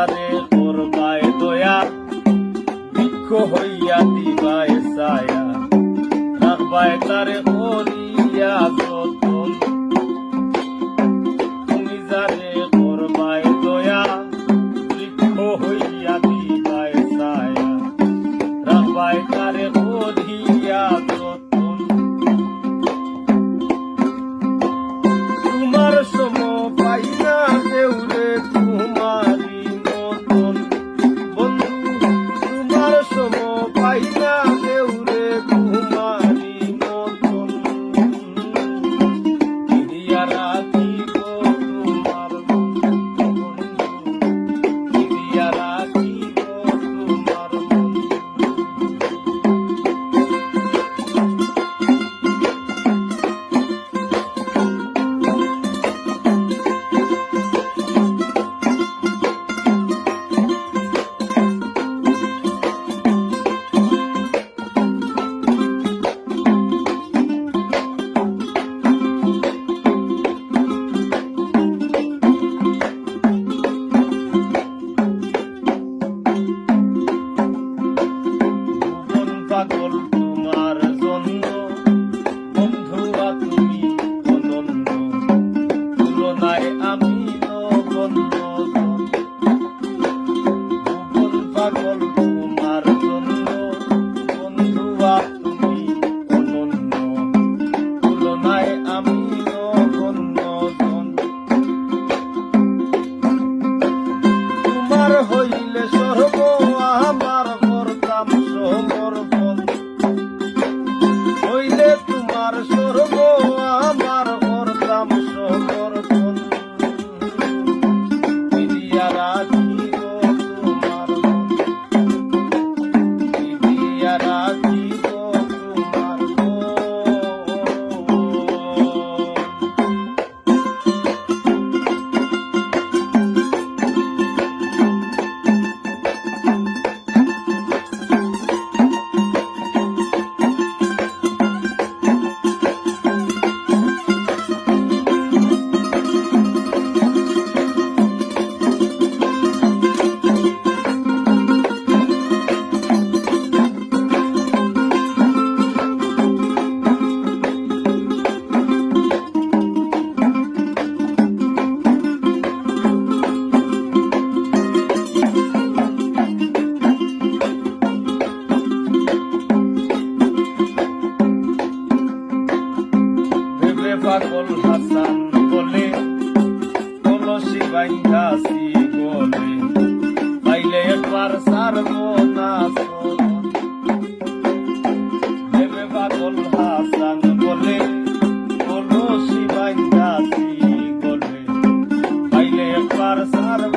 তারে করবায় দয়া বৃক্ষ হইয়া দিবায় ছায়া। রাখবায় তারে করিয়া যত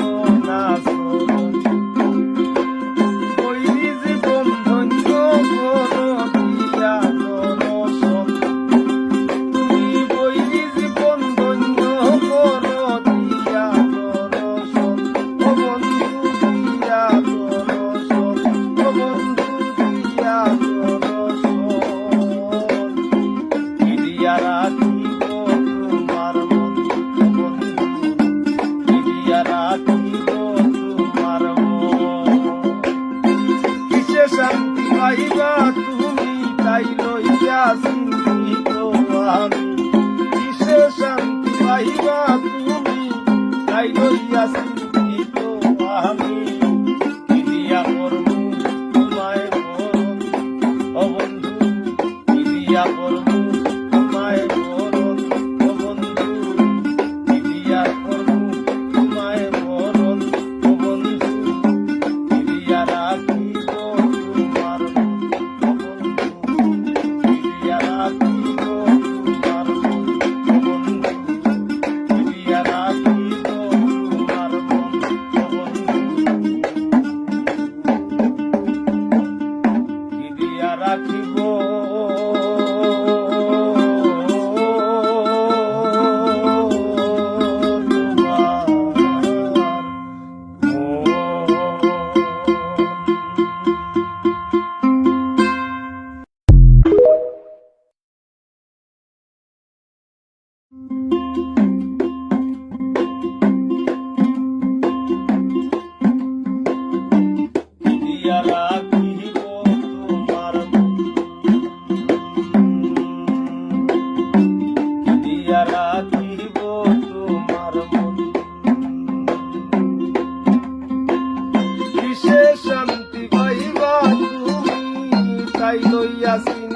corazón পাইবা তুমি তাই লইয়া চিন্তিত আমি। কিসে শান্তি পাইবা তুমি তাই লইয়া চিন্তিত লইয়াছি